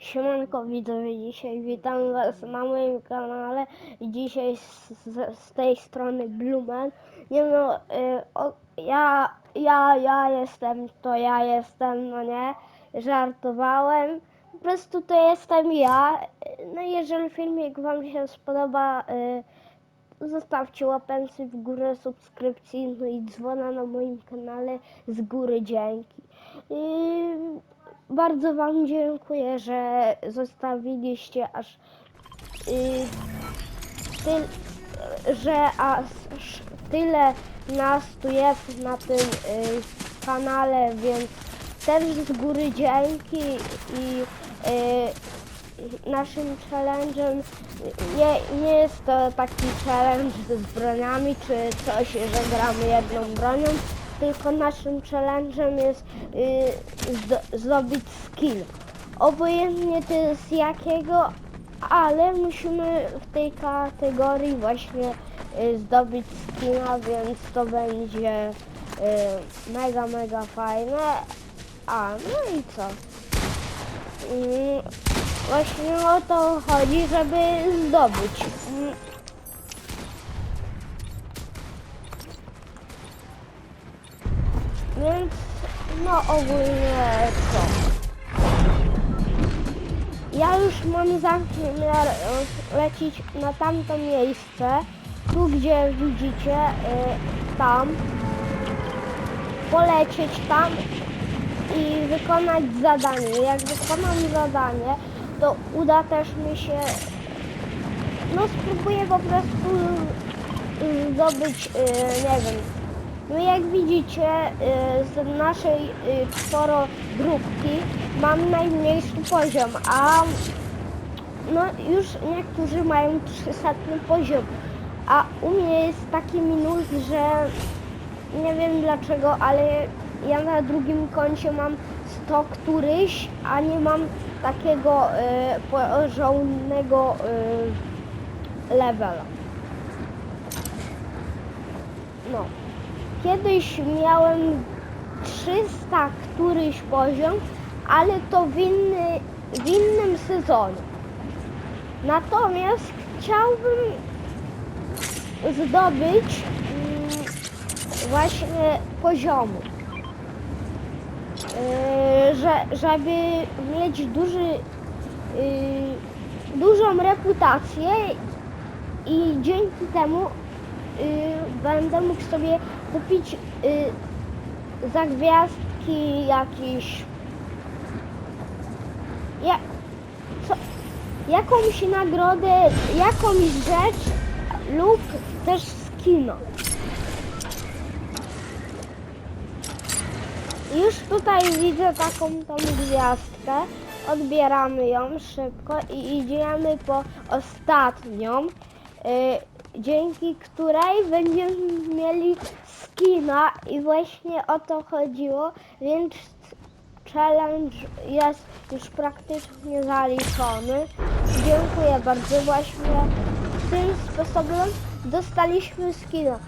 Siemanko widzowie, dzisiaj witam was na moim kanale dzisiaj z, z, z tej strony Blumen. Nie no, y, o, ja, ja, ja jestem, to ja jestem, no nie, żartowałem. Po prostu to jestem ja. No jeżeli filmik wam się spodoba, y, zostawcie łapencję w górę, subskrypcji, no i dzwona na moim kanale z góry dzięki. I bardzo Wam dziękuję, że zostawiliście aż y, ty, że aż tyle nas tu jest na tym y, kanale, więc też z góry dzięki i y, naszym challenge'em nie, nie jest to taki challenge z broniami czy coś, że gramy jedną bronią, tylko naszym challenge'em jest y, zdo- zdobyć skill. Obojętnie to jest jakiego, ale musimy w tej kategorii właśnie y, zdobyć skina, więc to będzie y, mega, mega fajne. A, no i co? Mm, Właśnie o to chodzi, żeby zdobyć. Mm. Więc no ogólnie co? Ja już mam zamiar e, lecieć na tamto miejsce, tu gdzie widzicie, e, tam, polecieć tam i wykonać zadanie. Jak wykonam zadanie, to uda też mi się, no spróbuję po prostu y, zdobyć, y, nie wiem, no jak widzicie y, z naszej y, czworogrupki mam najmniejszy poziom, a no już niektórzy mają 300 poziom, a u mnie jest taki minus, że nie wiem dlaczego, ale ja na drugim koncie mam 100 któryś, a nie mam takiego y, porządnego y, levela. No. Kiedyś miałem 300 któryś poziom, ale to w, inny, w innym sezonie. Natomiast chciałbym zdobyć mm, właśnie poziomu. Yy, że, żeby mieć duży, yy, dużą reputację i dzięki temu yy, będę mógł sobie kupić yy, za gwiazdki jakieś ja, co, jakąś nagrodę, jakąś rzecz lub też skino. Już tutaj widzę taką tą gwiazdkę. Odbieramy ją szybko i idziemy po ostatnią, y, dzięki której będziemy mieli skina i właśnie o to chodziło, więc challenge jest już praktycznie zaliczony. Dziękuję bardzo. Właśnie tym sposobem dostaliśmy skina.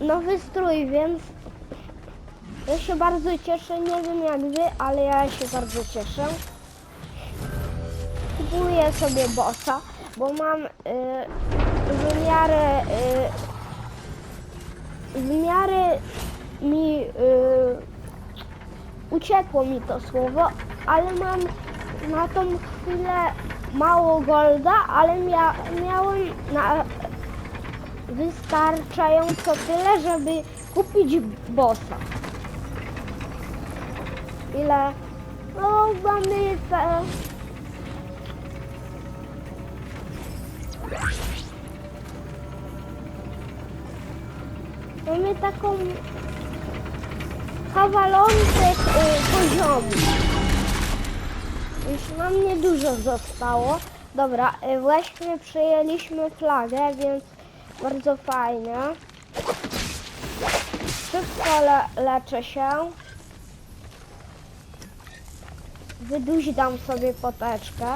Y, nowy strój, więc ja się bardzo cieszę, nie wiem jak wy, ale ja się bardzo cieszę. Kupuję sobie bossa, bo mam y, w miarę y, w miarę mi y, uciekło mi to słowo, ale mam na tą chwilę mało golda, ale mia, miałem na wystarczająco tyle, żeby kupić bossa ile. No, mamy. Mamy taką kawalątek y, poziomu. Już nam niedużo zostało. Dobra, y, właśnie przejęliśmy flagę, więc bardzo fajnie. Szybko le leczę się. Wyduźdam sobie poteczkę.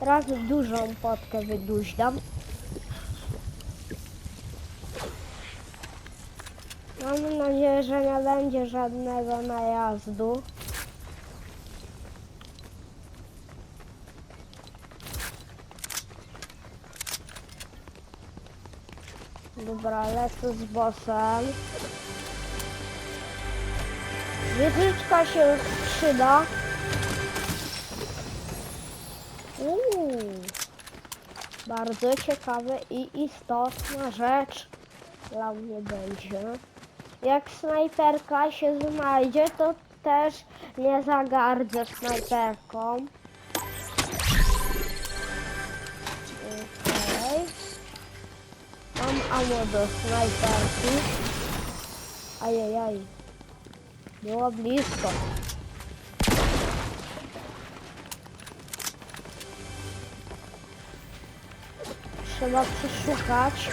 Raz dużą potkę wyduźdam. Mam nadzieję, że nie będzie żadnego najazdu. Dobra, lecę z bossem. Wieżyczka się przyda. Uuu, bardzo ciekawe i istotna rzecz dla mnie będzie. Jak snajperka się znajdzie, to też nie zagardzę snajperką. Okej. Mam ammo do snajperki. Ajajaj. Było blisko. Trzeba przeszukać.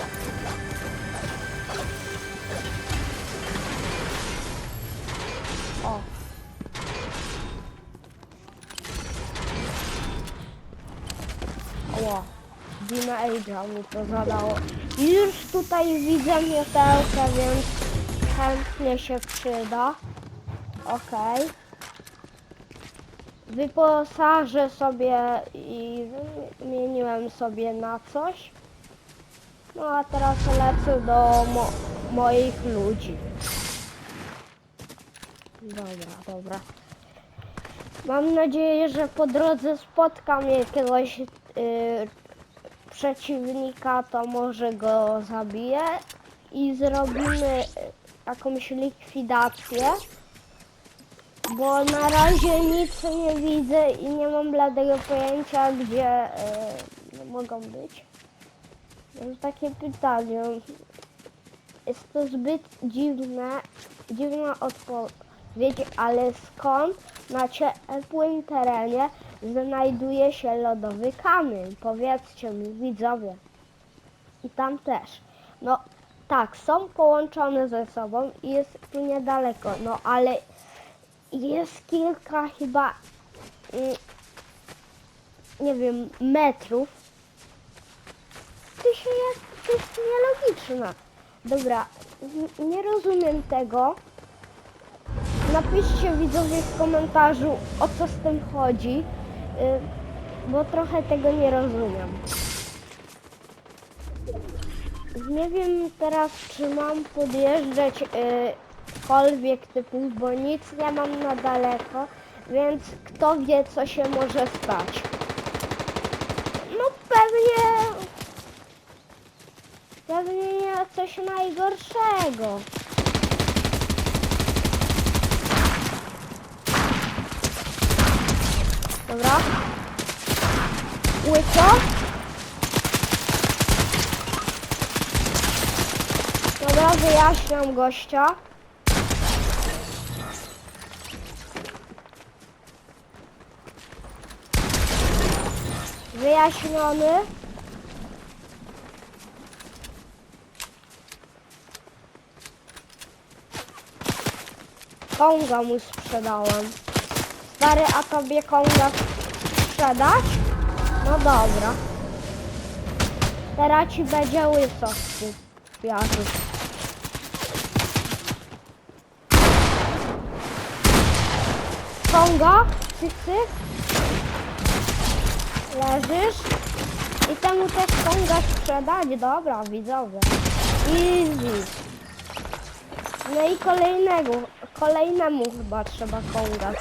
O. O. Dina Age'a mi to zadało. Już tutaj widzę miotełkę, więc chętnie się przyda. Okej. Wyposażę sobie i zmieniłem sobie na coś. No a teraz lecę do mo moich ludzi. Dobra, dobra. Mam nadzieję, że po drodze spotkam jakiegoś y, przeciwnika, to może go zabiję i zrobimy jakąś likwidację. Bo na razie nic nie widzę i nie mam bladego pojęcia, gdzie y, mogą być. Mam takie pytanie. Jest to zbyt dziwne, dziwna odpowiedź, ale skąd na ciepłym terenie znajduje się lodowy kamień? Powiedzcie mi, widzowie. I tam też. No tak, są połączone ze sobą i jest tu niedaleko, no ale jest kilka chyba, mm, nie wiem, metrów. To się jak, to jest nielogiczne. Dobra, nie rozumiem tego. Napiszcie widzowie w komentarzu o co z tym chodzi, y, bo trochę tego nie rozumiem. Nie wiem teraz, czy mam podjeżdżać yy, typu, bo nic nie mam na daleko, więc kto wie, co się może stać. No pewnie... Pewnie nie coś najgorszego. Dobra. Łyko. Dobra, wyjaśniam gościa. Wyjaśniony. Konga mu sprzedałem. Stary, a tobie konga sprzedać? No dobra. Teraz ci będzie łyso z tych kwiatów. Konga, cyk. Leżysz. I temu też konga sprzedać. Dobra, widzowie. Easy. No i kolejnego, kolejnemu chyba trzeba konga.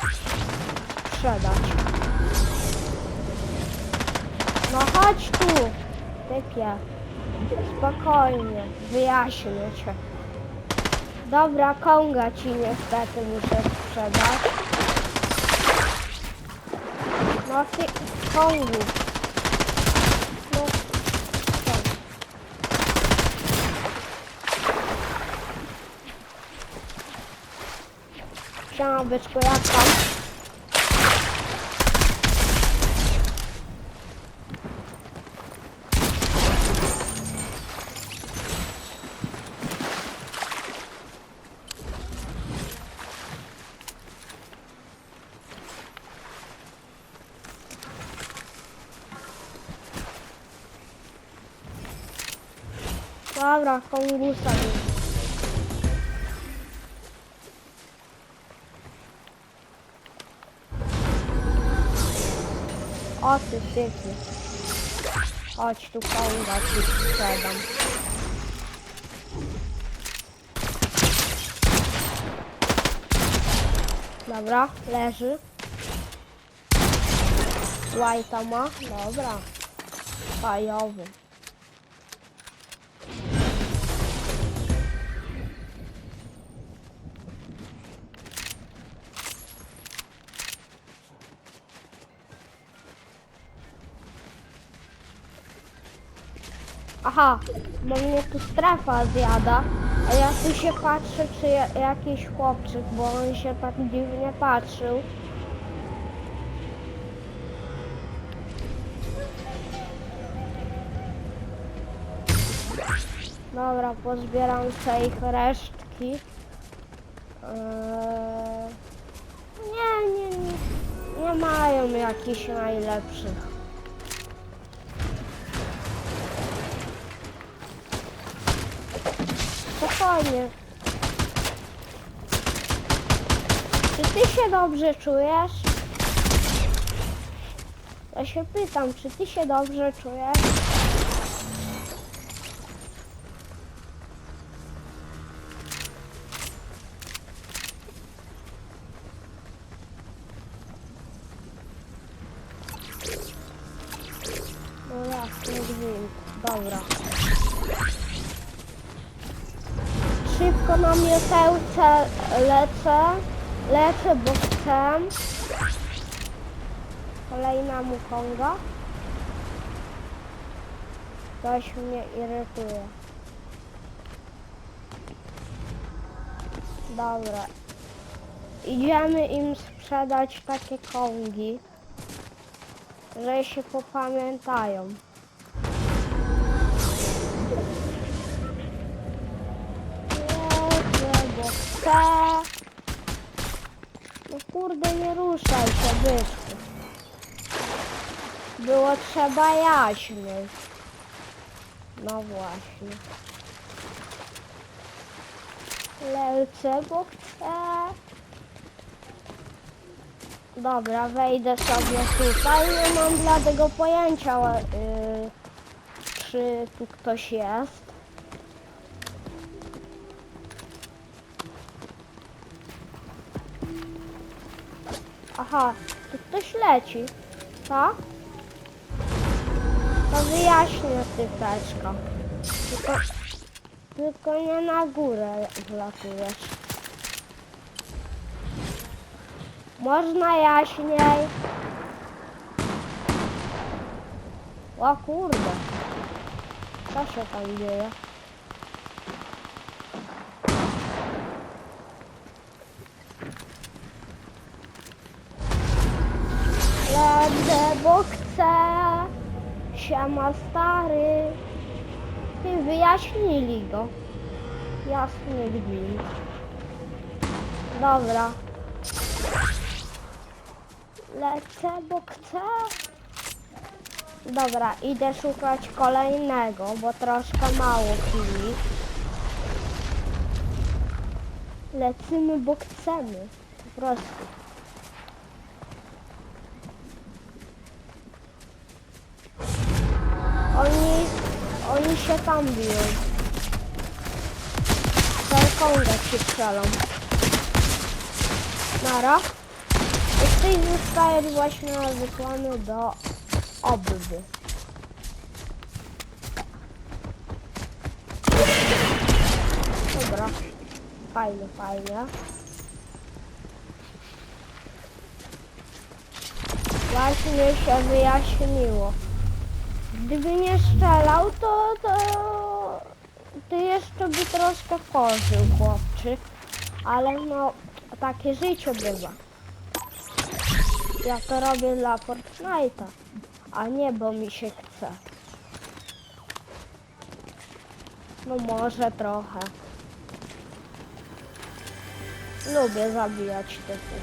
No chodź tu, typie. Spokojnie, wyjaśnię cię. Dobra, konga ci niestety muszę sprzedać. No ty, kongu. No, co? Siema byczku, jak? bırak onu vursa diye. Attık peki. Açtık aldık açtık dışarıdan. Dobra, leży. White'a ma, dobra. Fajowy. Aha, bo mnie tu strefa zjada, a ja tu się patrzę, czy ja, jakiś chłopczyk, bo on się tak dziwnie patrzył. Dobra, pozbieram sobie ich resztki. Eee, nie, nie, nie, nie mają jakichś najlepszych. Spokojnie. Czy ty się dobrze czujesz? Ja się pytam, czy ty się dobrze czujesz? Lecę. Lecę, bo chcę. Kolejna mu konga. Coś mnie irytuje. Dobra. Idziemy im sprzedać takie kongi, że się popamiętają. Chcę. No kurde, nie ruszaj się, byczku. Było trzeba jaśniej. No właśnie. Lecę, bo chcę. Dobra, wejdę sobie tutaj. Nie mam dla tego pojęcia, yy, czy tu ktoś jest. Aha, tu ktoś leci. Co? To wyjaśnię typeczko. Tylko, tylko nie na górę wlatujesz. Można jaśniej. O kurde. Co się tam dzieje? Bo chcę. Siema stary. Ty wyjaśnili go. Jasny gwint. Dobra. Lecę, bo. Dobra, idę szukać kolejnego, bo troszkę mało chwili. Lecimy, bo chcemy. Po prostu. Się tam biją. Telkonga ci strzelą. Nara. I ktoś zostaje właśnie wysłany do obby. Dobra. Fajnie, fajnie. Właśnie się wyjaśniło. Gdyby nie strzelał, to, to, to jeszcze by troszkę pożył chłopczyk. Ale no, takie życie bywa. Ja to robię dla Fortnite'a, a nie bo mi się chce. No może trochę. Lubię zabijać typów.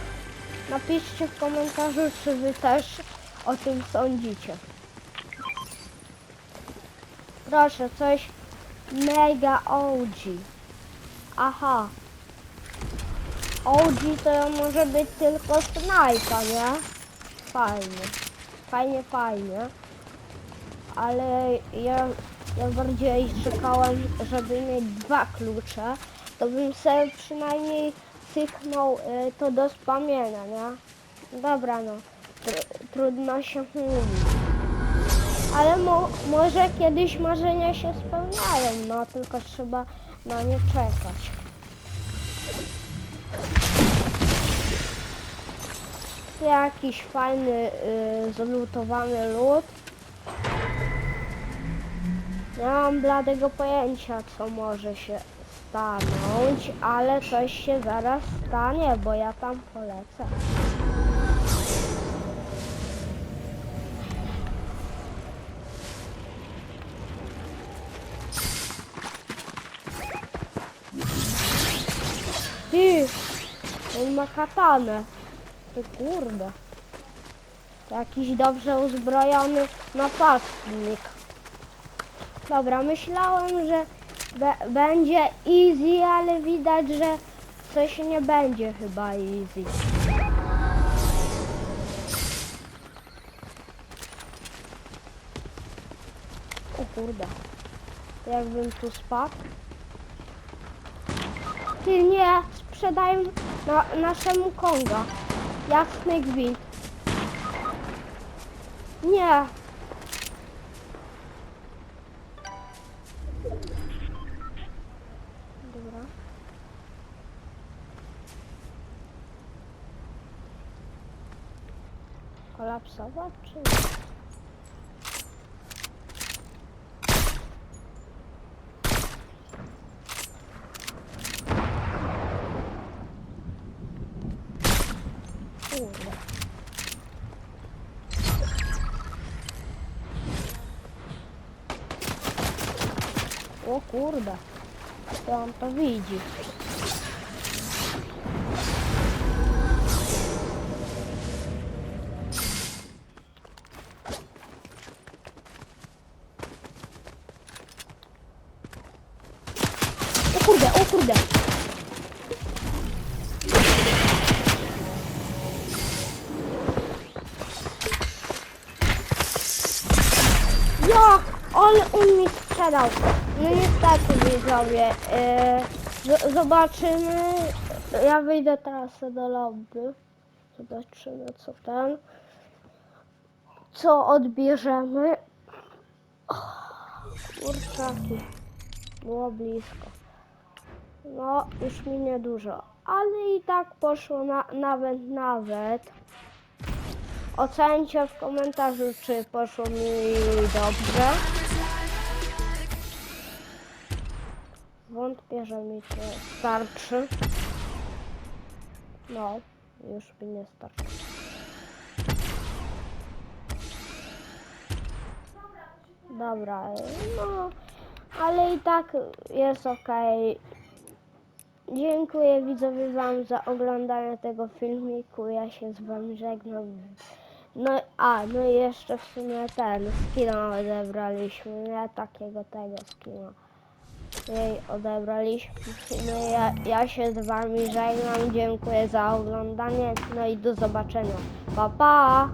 Napiszcie w komentarzu, czy wy też o tym sądzicie. Proszę, coś mega OG. Aha. OG to może być tylko snajpa, nie? Fajnie. Fajnie, fajnie. Ale ja, ja bardziej czekałem, żeby mieć dwa klucze. To bym sobie przynajmniej cyknął y, to do spamienia, nie? Dobra no, tr trudno się mówi. Ale mo może kiedyś marzenia się spełniają, no tylko trzeba na nie czekać. Jakiś fajny, y, zlutowany lód. Nie mam bladego pojęcia, co może się stanąć, ale coś się zaraz stanie, bo ja tam polecę. Ty, on ma katanę. Ty kurde. Jakiś dobrze uzbrojony napastnik. Dobra, myślałem, że będzie easy, ale widać, że coś nie będzie chyba easy. O kurde. Jakbym tu spadł. Ty nie, sprzedają na, naszemu Konga. Jasny gwint. Nie. Dobra. Kolapsować czy To on to widzi. Z- zobaczymy. Ja wyjdę teraz do lobby. Zobaczymy co ten. Co odbierzemy. Kurczaki. Było blisko. No, już mi niedużo. Ale i tak poszło na, nawet, nawet. Ocencie w komentarzu, czy poszło mi dobrze. Wątpię, że mi to starczy. No, już mi nie starczy. Dobra, no, ale i tak jest ok. Dziękuję widzowie wam za oglądanie tego filmiku. Ja się z wami żegnam. No, a, no i jeszcze w sumie ten skina odebraliśmy, nie takiego tego skina. Jej odebraliśmy. No ja, ja się z wami żegnam, dziękuję za oglądanie, no i do zobaczenia. Pa pa!